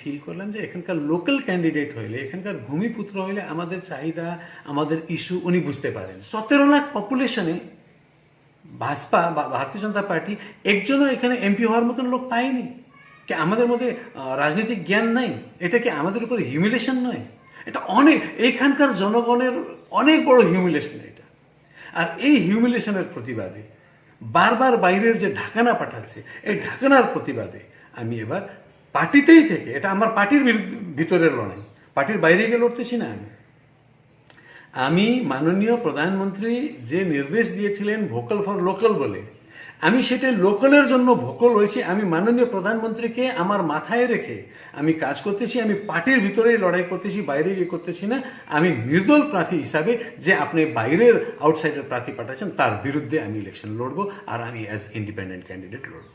Feel করলাম যে এখানকার লোকাল ক্যান্ডিডেট হইলে, এখানকার ভূমিপুত্র হইলে আমাদের চাহিদা, আমাদের ইস্যু উনি বুঝতে পারেন। সতেরো লাখ পপুলেশনে ভাজপা বা ভারতীয় জনতা পার্টি একজনও এখানে এমপি হওয়ার মতন লোক পায়নি। কি আমাদের মধ্যে রাজনৈতিক জ্ঞান নাই? এটা কি আমাদের উপর হিউমিলেশন নয়? এটা অনেক, এখানকার জনগণের অনেক বড় হিউমিলেশন এটা। আর এই হিউমিলেশনের প্রতিবাদে বারবার বাইরের যে ঢাকানা পাঠাচ্ছে, এই ঢাকানার প্রতিবাদে আমি এবার পার্টিতেই থেকে, এটা আমার পার্টির ভিতরের লড়াই। পার্টির বাইরে গিয়ে লড়তেছি না আমি। আমি মাননীয় প্রধানমন্ত্রী যে নির্দেশ দিয়েছিলেন ভোকাল ফর লোকাল বলে, আমি সেটা লোকালের জন্য ভোকাল হয়েছি, আমি মাননীয় প্রধানমন্ত্রীকে আমার মাথায় রেখে আমি কাজ করতেছি, আমি পার্টির ভিতরেই লড়াই করতেছি, বাইরে গিয়ে করতেছি না, আমি নির্দল প্রার্থী হিসাবে যে আপনি বাইরের আউটসাইডের প্রার্থী পাঠাচ্ছেন, তার বিরুদ্ধে আমি ইলেকশন লড়বো, আর আমি অ্যাজ ইন্ডিপেন্ডেন্ট ক্যান্ডিডেট লড়বো।